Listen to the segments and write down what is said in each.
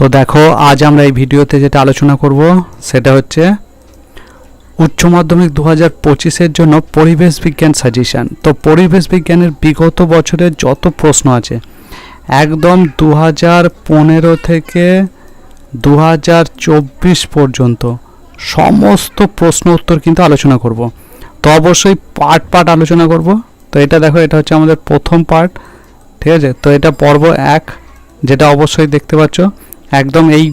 তো দেখো, আজ আমরা এই ভিডিওতে যেটা আলোচনা করব, সেটা হচ্ছে উচ্চ মাধ্যমিক দু হাজার পঁচিশের জন্য পরিবেশ বিজ্ঞান সাজেশন তো পরিবেশ বিজ্ঞানের বিগত বছরের যত প্রশ্ন আছে, একদম দু হাজার পনেরো থেকে দু হাজার চব্বিশ পর্যন্ত সমস্ত প্রশ্ন উত্তর কিন্তু আলোচনা করব। তো অবশ্যই পার্ট পার্ট আলোচনা করব। তো এটা দেখো, এটা হচ্ছে আমাদের প্রথম পার্ট, ঠিক আছে? তো এটা পর্ব এক, যেটা অবশ্যই দেখতে পাচ্ছ। একদম এই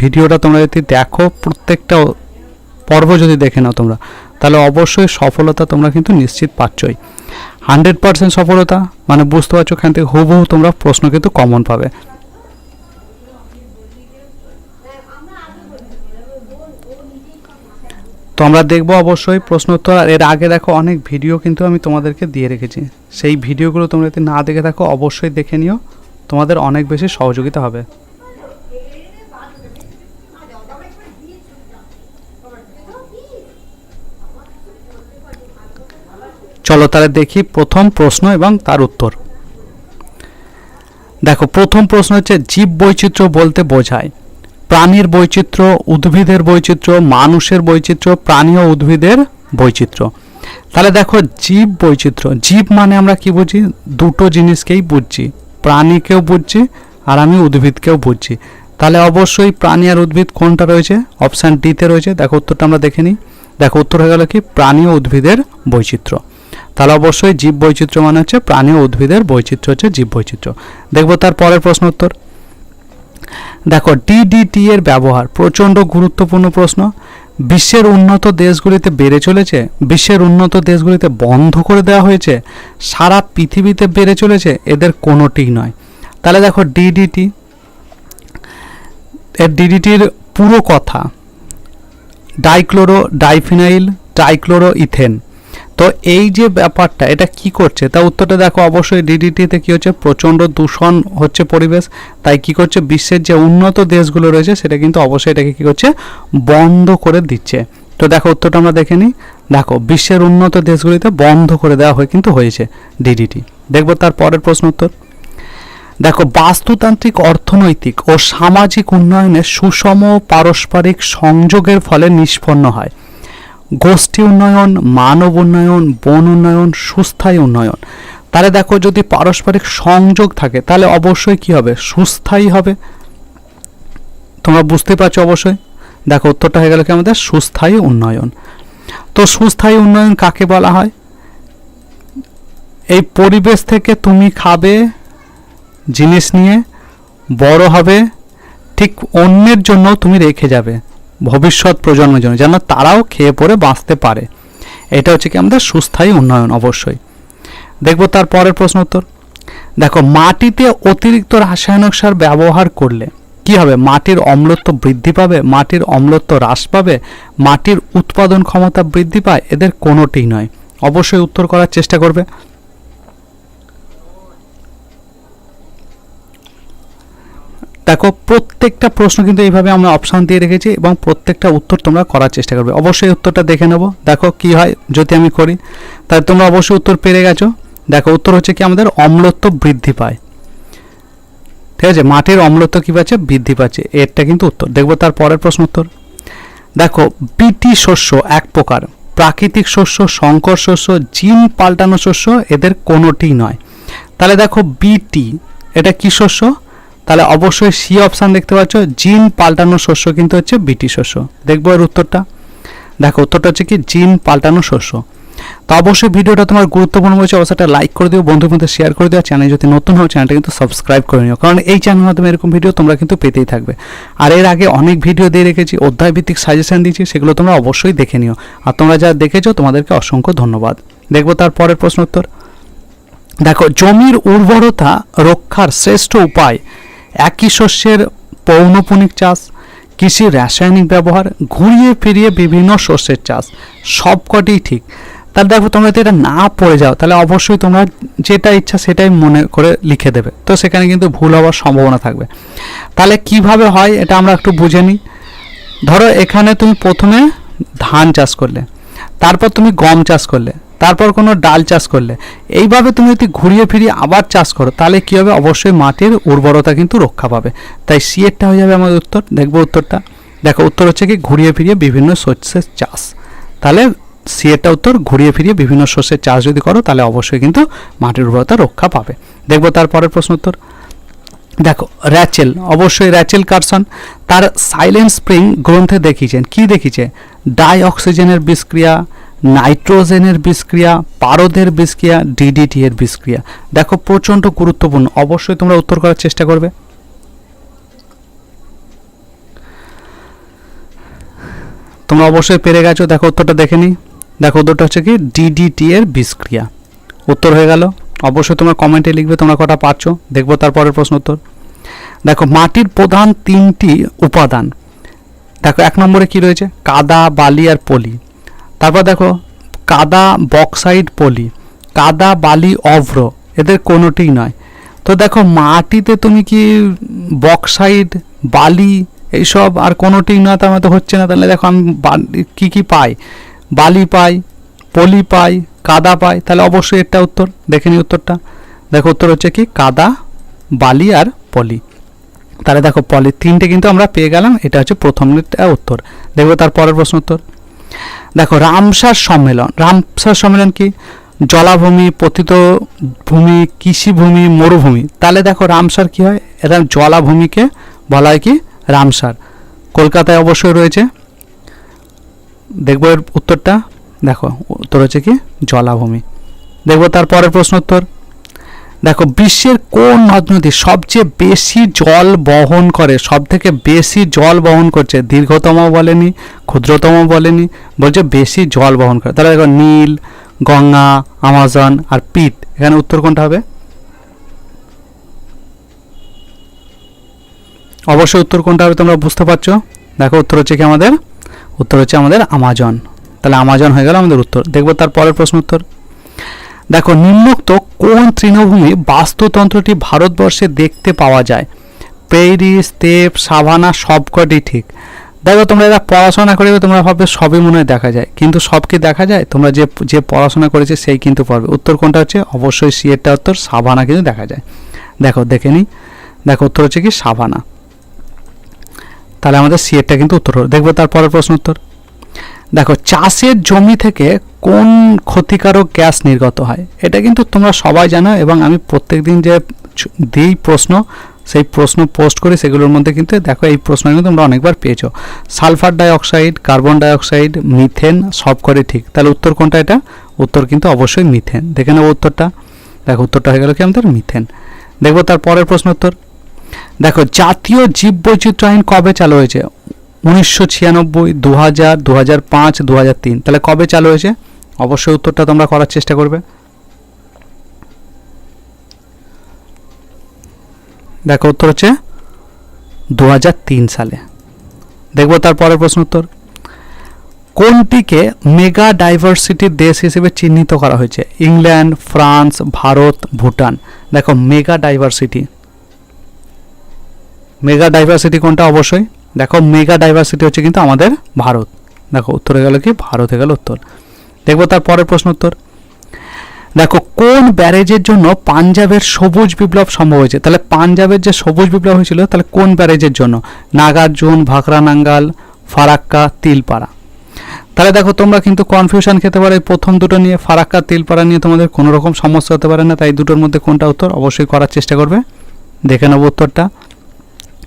ভিডিওটা তোমরা যদি দেখো, প্রত্যেকটা পর্ব যদি দেখে নাও তোমরা, তাহলে অবশ্যই সফলতা তোমরা কিন্তু নিশ্চিত পাচ্ছই। হান্ড্রেড পার্সেন্ট সফলতা মানে বুঝতে পারছ এখান থেকে হুবহু তোমরা প্রশ্ন কিন্তু কমন পাবে। তো আমরা দেখব অবশ্যই প্রশ্ন উত্তর আর এর আগে দেখো অনেক ভিডিও কিন্তু আমি তোমাদেরকে দিয়ে রেখেছি। সেই ভিডিওগুলো তোমরা যদি না দেখে থাকো, অবশ্যই দেখে নিও। তোমাদের অনেক বেশি সহযোগিতা হবে। চলো তাহলে দেখি প্রথম প্রশ্ন এবং তার উত্তর। দেখো, প্রথম প্রশ্ন হচ্ছে, জীব বৈচিত্র্য বলতে বোঝায়। প্রাণীর বৈচিত্র্য, উদ্ভিদের বৈচিত্র্য, মানুষের বৈচিত্র্য, প্রাণী ও উদ্ভিদের বৈচিত্র্য। তাহলে দেখো, জীব বৈচিত্র্য। জীব মানে আমরা কি বুঝি? দুটো জিনিসকেই বুঝছি। প্রাণীকেও বুঝছি আর আমি উদ্ভিদকেও বুঝছি। তাহলে অবশ্যই প্রাণী আর উদ্ভিদ কোনটা রয়েছে? অপশান ডিতে রয়েছে। দেখো, উত্তরটা আমরা দেখে নিই। দেখো, উত্তর হয়ে গেল কি? প্রাণী ও উদ্ভিদের বৈচিত্র্য। তাহলে অবশ্যই জীব বৈচিত্র্য মানে হচ্ছে প্রাণী উদ্ভিদের বৈচিত্র্য হচ্ছে জীব বৈচিত্র্য। দেখব তার পরের প্রশ্ন উত্তর দেখো ডিডিটি এর ব্যবহার প্রচণ্ড গুরুত্বপূর্ণ প্রশ্ন। বিশ্বের উন্নত দেশগুলিতে বেড়ে চলেছে, বিশ্বের উন্নত দেশগুলিতে বন্ধ করে দেওয়া হয়েছে, সারা পৃথিবীতে বেড়ে চলেছে, এদের কোনোটিই নয়। তাহলে দেখো ডিডিটি এর ডিডিটির পুরো কথা ডাইক্লোরো ডাইফিনাইল ডাইক্লোরো ইথেন তো এই যে ব্যাপারটা, এটা কি করছে? তা উত্তরটা দেখো, অবশ্যই ডিডিটিতে কি হচ্ছে? প্রচণ্ড দূষণ হচ্ছে পরিবেশ। তাই কি করছে? বিশ্বের যে উন্নত দেশগুলো রয়েছে, সেটা কিন্তু অবশ্যই এটাকে কি করছে? বন্ধ করে দিচ্ছে। তো দেখো, উত্তরটা আমরা দেখে নিই। দেখো, বিশ্বের উন্নত দেশগুলিতে বন্ধ করে দেওয়া হয়ে কিন্তু হয়েছে ডিডিটি দেখব তার পরের প্রশ্ন উত্তর। দেখো, বাস্তুতান্ত্রিক, অর্থনৈতিক ও সামাজিক উন্নয়নে সুষম পারস্পরিক সংযোগের ফলে নিষ্পন্ন হয়। গোষ্ঠী উন্নয়ন, মানব উন্নয়ন, বন উন্নয়ন, সুস্থায়ী উন্নয়ন। তাহলে দেখো যদি পারস্পরিক সংযোগ থাকে, তাহলে অবশ্যই কি হবে? সুস্থায়ী হবে। তোমরা বুঝতে পারছ অবশ্যই? দেখো উত্তরটা হয়ে গেল কি আমাদের? সুস্থায়ী উন্নয়ন। তো সুস্থায়ী উন্নয়ন কাকে বলা হয়? এই পরিবেশ থেকে তুমি খাবে জিনিস নিয়ে, বড় হবে, ঠিক অন্যের জন্য তুমি রেখে যাবে। ভবিষ্যৎ প্রজন্মের জন্য, যেন তারাও খেয়ে পরে বাঁচতে পারে। এটা হচ্ছে কি আমাদের সুস্থায়ী উন্নয়ন অবশ্যই। দেখব তার পরের প্রশ্ন উত্তর। দেখো, মাটিতে অতিরিক্ত রাসায়নিক সার ব্যবহার করলে কি হবে? মাটির অম্লত্ব বৃদ্ধি পাবে? মাটির অম্লত্ব হ্রাস পাবে? মাটির উৎপাদন ক্ষমতা বৃদ্ধি পায়? এদের কোনোটিই নয়। অবশ্যই উত্তর করার চেষ্টা করবে। দেখো, প্রত্যেকটা প্রশ্ন কিন্তু এইভাবে আমরা অপশান দিয়ে রেখেছি এবং প্রত্যেকটা উত্তর তোমরা করার চেষ্টা করবে। অবশ্যই উত্তরটা দেখে নেব, দেখো কি হয় যদি আমি করি। তাহলে তোমরা অবশ্যই উত্তর পেরে গেছো। দেখো, উত্তর হচ্ছে কি আমাদের অম্লত্ব বৃদ্ধি পায়। ঠিক আছে, মাটির অম্লত্ব কী পাচ্ছে? বৃদ্ধি পাচ্ছে। এরটা কিন্তু উত্তর। দেখব তার পরের প্রশ্ন উত্তর। দেখো, বিটি শস্য এক প্রকার। প্রাকৃতিক শস্য, সংকর শস্য, জিন পাল্টানো শস্য, এদের কোনোটিই নয়। তাহলে দেখো, বিটি, এটা কি শস্য? তাহলে অবশ্যই সি অপশান দেখতে পাচ্ছ, জিন পাল্টানো শস্য কিন্তু হচ্ছে বিটি শস্য। দেখব এর উত্তরটা। দেখো, উত্তরটা হচ্ছে কি, জিন পাল্টানো শস্য। তো অবশ্যই ভিডিওটা তোমার গুরুত্বপূর্ণ হয়েছে, অবশ্যই লাইক করে দিও বন্ধুর মধ্যে শেয়ার করে দিও চ্যানেল যদি নতুন হয় চ্যানেলটা কিন্তু সাবস্ক্রাইব করে নিও। কারণ এই চ্যানেলের মাধ্যমে এরকম ভিডিও তোমরা কিন্তু পেতেই থাকবে। আর এর আগে অনেক ভিডিও দিয়ে রেখেছি অধ্যায় ভিত্তিক সাজেশন দিয়েছি, সেগুলো তোমরা অবশ্যই দেখে নিও। আর তোমরা যা দেখেছ, তোমাদেরকে অসংখ্য ধন্যবাদ। দেখব তার পরের প্রশ্ন উত্তর। দেখো, জমির উর্বরতা রক্ষার শ্রেষ্ঠ উপায় একই শস্যের পৌনপুনিক চাষ কৃষির রাসায়নিক ব্যবহার, ঘুরিয়ে ফিরিয়ে বিভিন্ন শস্যের চাষ, সবকটিই ঠিক। তাহলে দেখো তোমরা যদি এটা না পড়ে যাও, তাহলে অবশ্যই তোমরা যেটা ইচ্ছা সেটাই মনে করে লিখে দেবে। তো সেখানে কিন্তু ভুল হওয়ার সম্ভাবনা থাকবে। তাহলে কীভাবে হয় এটা আমরা একটু বুঝে নিই। ধরো এখানে তুমি প্রথমে ধান চাষ করলে, তারপর তুমি গম চাষ করলে। তারপর কোনো ডাল চাষ করলে। এইভাবে তুমি যদি ঘুরিয়ে ফিরিয়ে আবার চাষ করো, তাহলে কী হবে? অবশ্যই মাটির উর্বরতা কিন্তু রক্ষা পাবে। তাই সিয়েরটা হয়ে যাবে আমাদের উত্তর। দেখব উত্তরটা। দেখো, উত্তর হচ্ছে কি, ঘুরিয়ে ফিরিয়ে বিভিন্ন শস্যের চাষ। তাহলে সিয়েরটা উত্তর, ঘুরিয়ে ফিরিয়ে বিভিন্ন শস্যের চাষ যদি করো, তাহলে অবশ্যই কিন্তু মাটির উর্বরতা রক্ষা পাবে। দেখব তারপরের প্রশ্ন উত্তর। দেখো, র্যাচেল। অবশ্যই র্যাচেল কারসন। তার সাইলেন্ট স্প্রিং গ্রন্থে দেখিয়েছেন। কি দেখিয়েছে? ডাই অক্সিজেনের বিষক্রিয়া নাইট্রোজেনের বিষক্রিয়া, পারদের বিষক্রিয়া ডিডিটি এর বিষক্রিয়া। দেখো, প্রচণ্ড গুরুত্বপূর্ণ। অবশ্যই তোমরা উত্তর করার চেষ্টা করবে। তোমরা অবশ্যই পেরে গেছো। দেখো, উত্তরটা দেখে নিই। দেখো, উত্তরটা হচ্ছে কি? ডিডিটি এর বিষক্রিয়া। উত্তর হয়ে গেল। অবশ্যই তোমরা কমেন্টে লিখবে তোমরা কটা পাচ্ছ দেখব তারপরের প্রশ্ন উত্তর। দেখো, মাটির প্রধান তিনটি উপাদান। দেখো, এক নম্বরে কি রয়েছে? কাদা, বালি আর পলি। তারপর দেখো, কাদা বক্সাইড পলি, কাদা, বালি, অভ্র, এদের কোনোটিই নয়। তো দেখো, মাটিতে তুমি কি বক্সাইড, বালি, এইসব আর কোনোটিই নয়, তার মধ্যে হচ্ছে না। তাহলে দেখো, আমি কী কি পাই? বালি পাই, পলি পাই, কাদা পাই, তাহলে অবশ্যই এটা উত্তর, দেখে নি উত্তরটা। দেখো, উত্তর হচ্ছে কি? কাদা, বালি আর পলি। তাহলে দেখো পলি তিনটে কিন্তু আমরা পেয়ে গেলাম, এটা হচ্ছে প্রথম উত্তর। দেখব তার পরের প্রশ্ন উত্তর। দেখো, রামসার সম্মেলন। রামসার সম্মেলন কি? জলাভূমি, পতিত ভূমি, কৃষিভূমি, মরুভূমি। তাহলে দেখো, রামসার কি হয়? এটা জলাভূমিকে বলা হয় কি? রামসার। কলকাতায় অবশ্যই রয়েছে। দেখব এর উত্তরটা। দেখো, উত্তর হচ্ছে কি? জলাভূমি। দেখব তার পরের প্রশ্ন উত্তর দেখো, বিশ্বের কোন নদ নদী সবচেয়ে বেশি জল বহন করে সব থেকে বেশি জল বহন করছে? দীর্ঘতম বলেনি ক্ষুদ্রতম বলেনি, বলছে বেশি জল বহন করে। তাহলে দেখো, নীল, গঙ্গা, আমাজন আর পিত এখানে উত্তর কোনটা হবে? অবশ্যই উত্তর কোনটা হবে তোমরা বুঝতে পারছ? দেখো, উত্তর হচ্ছে কি আমাদের? উত্তর হচ্ছে আমাদের আমাজন। তাহলে আমাজন হয়ে গেল আমাদের উত্তর। দেখব তার পরের প্রশ্ন উত্তর। দেখো, নিম্নোক্ত কোন তৃণভূমি বাস্তুতন্ত্রটি ভারতবর্ষে দেখতে পাওয়া যায়? পেরি স্টেপ সাভানা, সবকটি ঠিক। দেখো, তোমরা এরা পড়াশোনা করে তোমরা ভাববে সবই মনে হয় দেখা যায়। কিন্তু সব কি দেখা যায়? তোমরা যে যে পড়াশোনা করেছে সেই কিন্তু পারবে উত্তর কোনটা হচ্ছে? অবশ্যই সিএরটা উত্তর, সাভানা কিন্তু দেখা যায়। দেখো, দেখে নিই। দেখো, উত্তর হচ্ছে কি সাভানা। তাহলে আমাদের সিএরটা কিন্তু উত্তর দেখব তার পরের প্রশ্ন উত্তর। দেখো, চাষের জমি থেকে কোন ক্ষতিকারক গ্যাস নির্গত হয়, এটা কিন্তু তোমরা সবাই জানো এবং আমি প্রত্যেকদিন যে দিই প্রশ্ন, সেই প্রশ্ন পোস্ট করি, সেগুলোর মধ্যে কিন্তু দেখো, এই প্রশ্ন কিন্তু তোমরা অনেকবার পেয়েছ। Sulphur dioxide, carbon dioxide, methane, সব করে ঠিক। তাহলে উত্তর কোনটা এটা? উত্তর কিন্তু অবশ্যই মিথেন। দেখে নেব উত্তরটা। দেখো, উত্তরটা হয়ে গেল কি আমাদের? মিথেন। দেখব তার পরের প্রশ্ন উত্তর। দেখো, জাতীয় জীববৈচিত্র্য আইন কবে চালু হয়েছে? উনিশশো ছিয়ানব্বই দু হাজার দু হাজার পাঁচ দু হাজার তিন। তাহলে কবে চালু হয়েছে? অবশ্যই উত্তরটা তোমরা করার চেষ্টা করবে। দেখো, উত্তর হচ্ছে দু হাজার তিন সালে। দেখব তার পরের প্রশ্ন উত্তর। কোনটিকে মেগা ডাইভার্সিটির দেশ হিসেবে চিহ্নিত করা হয়েছে? England, France, Bharat, Bhutan. দেখো, মেগা ডাইভার্সিটি। মেগা ডাইভার্সিটি কোনটা? অবশ্যই দেখো মেগা ডাইভার্সিটি হচ্ছে কিন্তু আমাদের ভারত। দেখো উত্তরে গেল কি? ভারতে গেল উত্তর। দেখব তার পরের প্রশ্ন উত্তর। দেখো কোন ব্যারেজের জন্য পাঞ্জাবের সবুজ বিপ্লব সম্ভব হয়েছে? তাহলে পাঞ্জাবের যে সবুজ বিপ্লব হয়েছিল, তাহলে কোন ব্যারেজের জন্য? নাগার্জুন ভাকরানাঙ্গাল ফারাক্কা, তিলপাড়া। তাহলে দেখো তোমরা কিন্তু কনফিউশন খেতে পারো, প্রথম দুটো নিয়ে ফারাক্কা, তিলপাড়া নিয়ে তোমাদের কোনো রকম সমস্যা হতে পারে না, তাই দুটোর মধ্যে কোনটা উত্তর অবশ্যই করার চেষ্টা করবে। দেখে নেব উত্তরটা।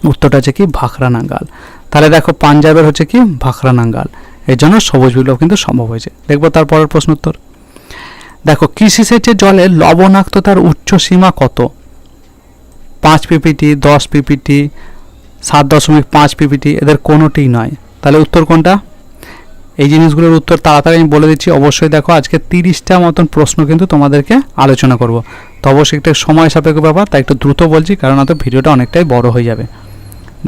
উত্তরটা হচ্ছে কি ভাখরা নাঙ্গাল তাহলে দেখো পাঞ্জাবের হচ্ছে কি ভাখরা নাঙ্গাল এর জন্য সবুজ বিপ্লব কিন্তু সম্ভব হয়েছে। দেখব তার পরের প্রশ্ন উত্তর। দেখো, কৃষি সেচের জলে লবণাক্ততার উচ্চ সীমা কত? পাঁচ পিপিটি, দশ পিপিটি, সাত দশমিক পাঁচ পিপিটি, এদের কোনোটিই নয়। তাহলে উত্তর কোনটা? এই জিনিসগুলোর উত্তর তাড়াতাড়ি আমি বলে দিচ্ছি। অবশ্যই দেখো, আজকে তিরিশটা মতন প্রশ্ন কিন্তু তোমাদেরকে আলোচনা করব। তো অবশ্যই একটা সময় সাপেক্ষ ব্যাপার, তাই একটু দ্রুত বলছি, কারণ হয়তো ভিডিওটা অনেকটাই বড় হয়ে যাবে।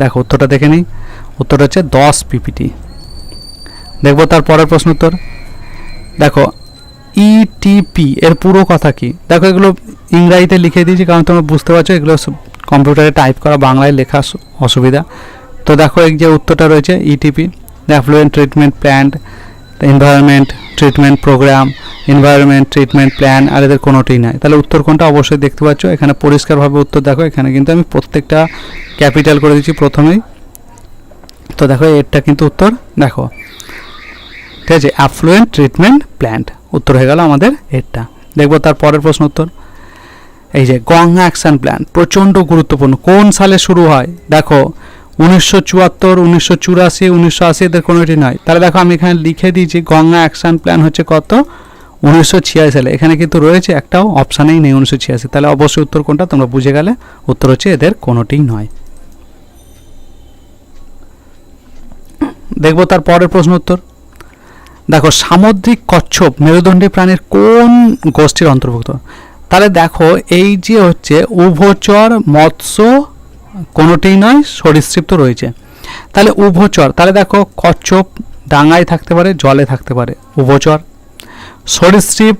দেখো, উত্তরটা দেখে নিই। উত্তর হচ্ছে দশ পিপিটি। দেখব তার পরের প্রশ্ন উত্তর। দেখো ইটিপি এর পুরো কথা কি? দেখো, এগুলো ইংরাজিতে লিখে দিয়েছি কারণ তোমরা বুঝতে পারছ, এগুলো কম্পিউটারে টাইপ করা, বাংলায় লেখা অসুবিধা। তো দেখো, এই যে উত্তরটা রয়েছে ETP effluent treatment plant environment treatment program environment treatment plan আর এদের কোনোটিই নাই। তাহলে উত্তর কোনটা অবশ্যই দেখতে পাচ্ছ। এখানে পরিষ্কারভাবে উত্তর দেখো, এখানে কিন্তু আমি প্রত্যেকটা ক্যাপিটাল করে দিচ্ছি প্রথমেই। তো দেখো, এরটা কিন্তু উত্তর দেখো। ঠিক আছে অ্যাফ্লুয়েন্ট ট্রিটমেন্ট প্ল্যান্ট উত্তর হয়ে গেল আমাদের এরটা। দেখব তার পরের প্রশ্ন উত্তর। এই যে গঙ্গা অ্যাকশন প্ল্যান প্রচণ্ড গুরুত্বপূর্ণ। কোন সালে শুরু হয়? দেখো উনিশশো চুয়াত্তর, উনিশশো চুরাশি, উনিশশো আশি এদের কোনোটি নয় তাহলে দেখো আমি এখানে লিখে দিয়েছি গঙ্গা অ্যাকশন প্ল্যান হচ্ছে কত? উনিশশো ছিয়াশি সালে। এখানে কিন্তু রয়েছে একটাও অপশানেই নেই উনিশশো ছিয়াশি। তাহলে অবশ্যই উত্তর কোনটা? তোমরা বুঝে গেলে উত্তর হচ্ছে এদের কোনোটিই নয়। দেখব তার পরের প্রশ্ন উত্তর। দেখো, সামুদ্রিক কচ্ছপ মেরুদণ্ডী প্রাণীর কোন গোষ্ঠীর অন্তর্ভুক্ত? তাহলে দেখো, এই যে হচ্ছে উভচর, মৎস্য কোনোটিই নয় সরীসৃপ তো রয়েছে। তাহলে উভচর, তাহলে দেখো কচ্ছপ ডাঙায় থাকতে পারে, জলে থাকতে পারে, উভচর। সরীসৃপ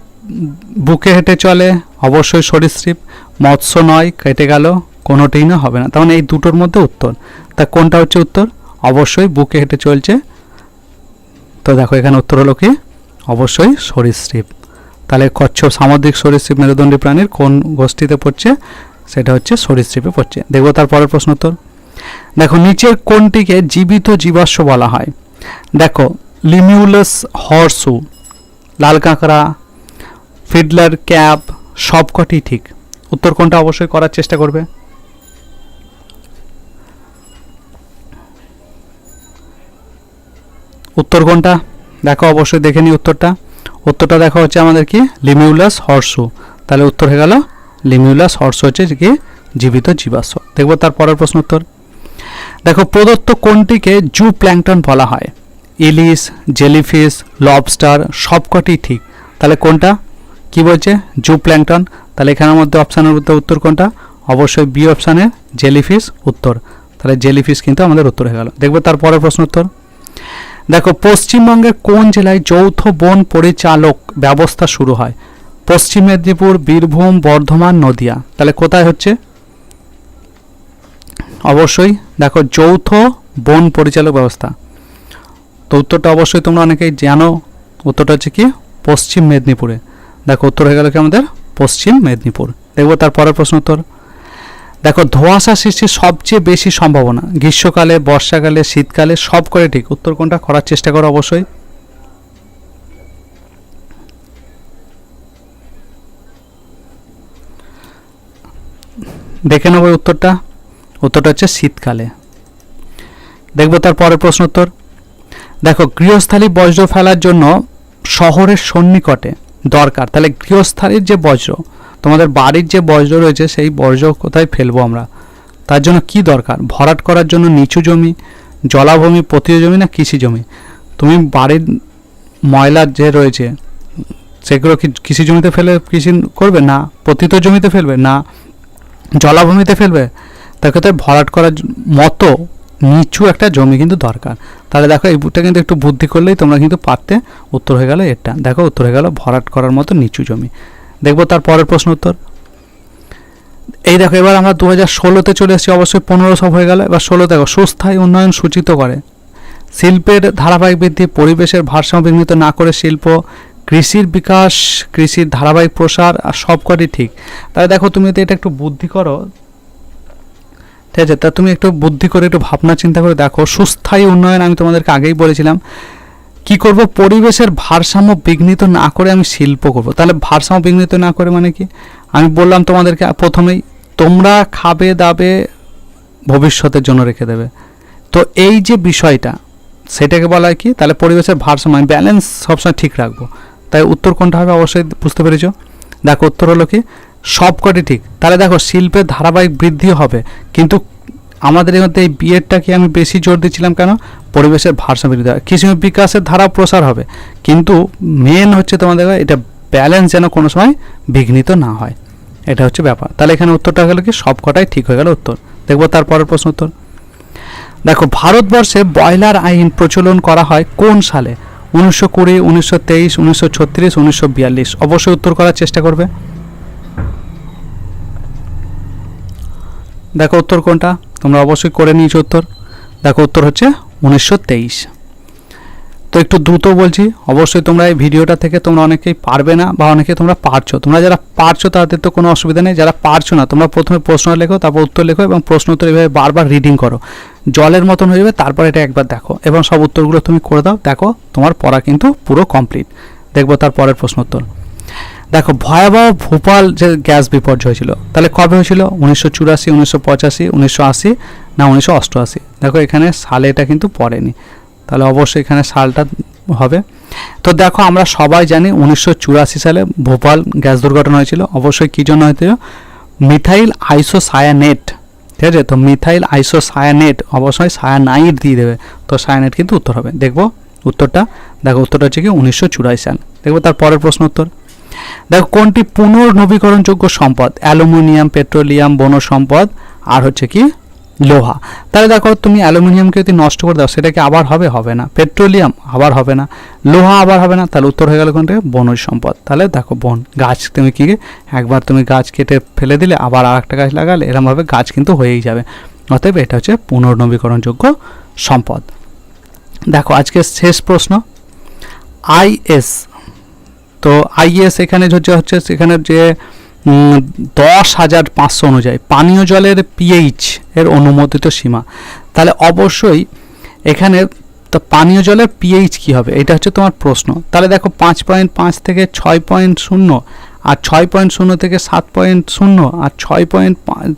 বুকে হেঁটে চলে, অবশ্যই সরীসৃপ, মৎস্য নয়, কেটে গেল, কোনোটিই না, হবে না। তার মানে এই দুটোর মধ্যে উত্তর। তা কোনটা হচ্ছে উত্তর? অবশ্যই বুকে হেঁটে চলছে। তো দেখো এখানে উত্তর হলো কি? অবশ্যই সরীসৃপ। তাহলে কচ্ছপ, সামুদ্রিক সরীসৃপ মেরুদণ্ডী প্রাণীর কোন গোষ্ঠীতে পড়ছে? সেটা হচ্ছে সরীসৃপে পড়ছে। দেখব তার পরের প্রশ্ন উত্তর। দেখো, নিচের কোনটিকে জীবিত জীবাশ্ম বলা হয়। দেখো লিমিউলাস হর্সু, লাল কাঁকড়া, ফিডলার ক্যাপ, সবকটি ঠিক। উত্তর কোনটা অবশ্যই করার চেষ্টা করবে। উত্তর কোনটা দেখো, অবশ্যই দেখে নিই উত্তরটা। উত্তরটা দেখো হচ্ছে আমাদের কি? লিমিউলাস হর্সু। তাহলে উত্তর হয়ে গেল লিমিউলাস হর্স হচ্ছে কি জীবিত জীবাশ্ম। দেখব তার পরের প্রশ্ন উত্তর দেখো, প্রদত্ত কোনটিকে জু প্ল্যাংটন বলা হয়? ইলিশ, জেলিফিশ, লবস্টার, সবকটি ঠিক। তাহলে কোনটা? কি বলছে? Zooplankton. তাহলে এখানের মধ্যে অপশানের মধ্যে উত্তর কোনটা? অবশ্যই বি অপশানের জেলিফিশ উত্তর। তাহলে জেলিফিশ কিন্তু আমাদের উত্তর হয়ে গেল। দেখব তার পরের প্রশ্ন উত্তর দেখো, পশ্চিমবঙ্গের কোন জেলায় যৌথ বন পরিচালক ব্যবস্থা শুরু হয়? পশ্চিম মেদিনীপুর, বীরভূম, বর্ধমান, নদিয়া। তাহলে কোথায় হচ্ছে? অবশ্যই দেখো, যৌথ বন পরিচালক ব্যবস্থা। তো উত্তরটা অবশ্যই তোমরা অনেকেই জানো। উত্তরটা হচ্ছে কি? পশ্চিম মেদিনীপুরে। দেখো, উত্তর হয়ে গেল কি আমাদের? পশ্চিম মেদিনীপুর। দেখব তার পরের প্রশ্ন উত্তর। দেখো, ধোঁয়াশা সৃষ্টির সবচেয়ে বেশি সম্ভাবনা। গ্রীষ্মকালে, বর্ষাকালে, শীতকালে সব করে ঠিক। উত্তর কোনটা? করার চেষ্টা করো অবশ্যই। দেখে নেব উত্তরটা। উত্তরটা হচ্ছে শীতকালে। দেখব তার পরের প্রশ্ন উত্তর দেখো, গৃহস্থালী বজ্র ফেলার জন্য শহরের সন্নিকটে দরকার। তাহলে গৃহস্থালীর যে বজ্র, তোমাদের বাড়ির যে বজ্র রয়েছে, সেই বজ্র কোথায় ফেলব আমরা? তার জন্য কি দরকার? ভরাট করার জন্য নিচু জমি, জলাভূমি, পতিত জমি না কৃষি জমি? তুমি বাড়ির ময়লা যে রয়েছে, সেগুলো কি কৃষি জমিতে ফেলে, কৃষি করবে না? পতিত জমিতে ফেলবে না? জলাভূমিতে ফেলবে, তার ক্ষেত্রে ভরাট করার মতো নিচু একটা জমি কিন্তু দরকার। তাহলে দেখো এইটা কিন্তু একটু বুদ্ধি করলেই তোমরা কিন্তু পারতে উত্তর হয়ে গেল এটা। দেখো, উত্তর হয়ে গেল ভরাট করার মতো নিচু জমি। দেখব তার পরের প্রশ্ন উত্তর। এই দেখো, এবার আমরা দু হাজার ষোলোতে চলে এসেছি, অবশ্যই পনেরো সব হয়ে গেল। এবার ষোলো দেখো, সুস্থায়ী উন্নয়ন সূচিত করে। শিল্পের ধারাবাহিক বৃদ্ধি, পরিবেশের ভারসাম্য বিঘ্নিত না করে শিল্প কৃষির বিকাশ, কৃষির ধারাবাহিক প্রসার, আর সবকটি ঠিক। তাহলে দেখো, তুমি যদি এটা একটু বুদ্ধি করো, ঠিক আছে, তা তুমি একটু বুদ্ধি করে, একটু ভাবনা চিন্তা করে দেখো, সুস্থায়ী উন্নয়ন আমি তোমাদেরকে আগেই বলেছিলাম। কি করব? পরিবেশের ভারসাম্য বিঘ্নিত না করে আমি শিল্প করব। তাহলে ভারসাম্য বিঘ্নিত না করে মানে কি? আমি বললাম তোমাদেরকে, প্রথমেই তোমরা খাবে, দাবে, ভবিষ্যতের জন্য রেখে দেবে। তো এই যে বিষয়টা, সেটাকে বলা হয় কি? তাহলে পরিবেশের ভারসাম্য আমি ব্যালেন্স সবসময় ঠিক রাখব। তাই উত্তর কোনটা হবে অবশ্যই বুঝতে পেরেছ? দেখো উত্তর হলো কি? সবকটি ঠিক। তাহলে দেখো, শিল্পের ধারাবাহিক বৃদ্ধি হবে, কিন্তু আমাদের মধ্যে এই বিয়েরটাকে আমি বেশি জোর দিচ্ছিলাম কেন? পরিবেশের ভারসাম্য বৃদ্ধি কৃষি বিকাশের ধারা প্রসার হবে, কিন্তু মেন হচ্ছে তোমাদের এটা ব্যালেন্স যেন কোনো সময় বিঘ্নিত না হয়। এটা হচ্ছে ব্যাপার। তাহলে এখানে উত্তরটা গেল কি? সব কটাই ঠিক হয়ে গেল উত্তর। দেখব তারপরের প্রশ্ন উত্তর। দেখো, ভারতবর্ষে বয়লার আইন প্রচলন করা হয় কোন সালে? উনিশশো কুড়ি, উনিশশো তেইশ, উনিশশো ছত্রিশ, উনিশশো বিয়াল্লিশ। অবশ্যই উত্তর করার চেষ্টা করবে। দেখো উত্তর কোনটা? তোমরা অবশ্যই করে নিয়েছো উত্তর। দেখো উত্তর হচ্ছে উনিশশো তেইশ। তো একটু দ্রুত বলছি, অবশ্যই তোমরা এই ভিডিওটা থেকে তোমরা অনেকেই পারবে না বা অনেকে তোমরা পারছ। তোমরা যারা পারছ তাদের তো কোনো অসুবিধা নেই, যারা পারছ না, তোমরা প্রথমে প্রশ্ন লেখো, তারপর উত্তর লেখো এবং প্রশ্ন উত্তর এভাবে বারবার রিডিং করো। জলের মতন হয়ে যাবে, তারপর এটা একবার দেখো। এবং সব উত্তরগুলো তুমি করে দাও, দেখো তোমার পড়া কিন্তু পুরো কমপ্লিট দেখব তার পরের প্রশ্ন উত্তর। দেখো, ভয়াবহ ভোপাল যে গ্যাস বিপর্যয় হয়েছিল, তাহলে কবে হয়েছিল? উনিশশো চুরাশি, উনিশশো পঁচাশি, উনিশশো আশি না উনিশশো অষ্টআশি? দেখো, এখানে সালে এটা কিন্তু পড়েনি। তাহলে অবশ্যই এখানে সালটা হবে। তো দেখো, আমরা সবাই জানি উনিশশো চুরাশি সালে ভোপাল গ্যাস দুর্ঘটনা হয়েছিল। অবশ্যই কী জন্য হয়েছিল? মিথাইল আইসোসায়ানেট ঠিক আছে? তো মিথাইল আইসো সায়ানেট অবশ্যই সায়ানাইট দিয়ে দেবে। তো সায়ানেট কিন্তু উত্তর হবে। দেখব উত্তরটা। দেখো, উত্তরটা হচ্ছে কি উনিশশো চুরাশি সাল। দেখব তার পরের প্রশ্ন উত্তর। দেখো, কোনটি পুনর্নবীকরণযোগ্য সম্পদ? অ্যালুমিনিয়াম, পেট্রোলিয়াম, বন সম্পদ, আর হচ্ছে কি লোহা। তাহলে দেখো, তুমি অ্যালুমিনিয়ামকে যদি নষ্ট করে দাও, সেটা কি আবার হবে? হবে না। পেট্রোলিয়াম আবার হবে না। লোহা আবার হবে না। তাহলে উত্তর হয়ে গেল কোনটা? বনজ সম্পদ। তাহলে দেখো, বন, গাছ, তুমি কি, একবার তুমি গাছ কেটে ফেলে দিলে, আবার আর একটা গাছ লাগালে, এরমভাবে গাছ কিন্তু হয়েই যাবে। অতএব এটা হচ্ছে পুনর্নবীকরণযোগ্য সম্পদ। দেখো আজকে শেষ প্রশ্ন। আইএস তো আইএস এখানে হচ্ছে হচ্ছে, সেখানে যে দশ হাজার পাঁচশো অনুযায়ী। পানীয় জলের পিএইচ এর অনুমোদিত সীমা। তাহলে অবশ্যই এখানে তো পানীয় জলের পিএইচ কী হবে? এটা হচ্ছে তোমার প্রশ্ন। তাহলে দেখো পাঁচ পয়েন্ট পাঁচ থেকে ছয় পয়েন্ট শূন্য আর ছয় পয়েন্ট শূন্য থেকে সাত পয়েন্ট শূন্য আর ছয় পয়েন্ট পাঁচ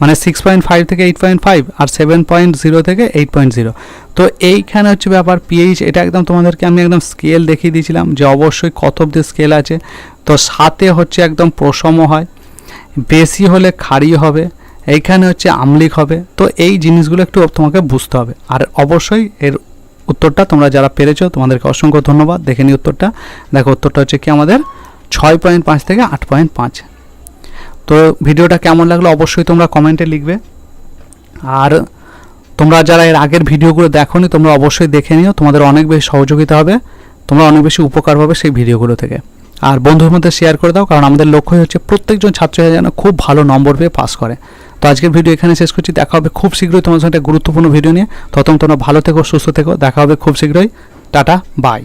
মানে সিক্স পয়েন্ট ফাইভ থেকে এইট পয়েন্ট ফাইভ আর সেভেন পয়েন্ট জিরো থেকে এইট পয়েন্ট জিরো তো এইখানে হচ্ছে ব্যাপার পিএইচ এটা একদম তোমাদেরকে আমি একদম স্কেল দেখিয়ে দিয়েছিলাম যে অবশ্যই কত অব্দি স্কেল আছে। তো সাতে হচ্ছে একদম প্রসম হয়, বেশি হলে ক্ষারীয় হবে, এইখানে হচ্ছে আমলিক হবে। তো এই জিনিসগুলো একটু তোমাকে বুঝতে হবে। আর অবশ্যই এর উত্তরটা তোমরা যারা পেরেছ, তোমাদেরকে অসংখ্য ধন্যবাদ। দেখে নিই উত্তরটা। দেখো উত্তরটা হচ্ছে কি আমাদের, ছয় পয়েন্ট পাঁচ থেকে আট পয়েন্ট পাঁচ। তো ভিডিওটা কেমন লাগল অবশ্যই তোমরা কমেন্টে লিখবে। আর তোমরা যারা এর আগের ভিডিওগুলো দেখোনি, তোমরা অবশ্যই দেখে নিও। তোমাদের অনেক বেশি সহযোগিতা হবে, তোমরা অনেক বেশি উপকার পাবে সেই ভিডিওগুলো থেকে। আর বন্ধুর মধ্যে শেয়ার করে দাও, কারণ আমাদের লক্ষ্যই হচ্ছে প্রত্যেকজন ছাত্র যেন খুব ভালো নম্বর পেয়ে পাস করে। তো আজকের ভিডিও এখানে শেষ করছি। দেখা হবে খুব শীঘ্রই তোমার সঙ্গে একটা গুরুত্বপূর্ণ ভিডিও নিয়ে। ততক্ষণ তোমরা ভালো থেকো, সুস্থ থেকো। দেখা হবে খুব শীঘ্রই। Tata bye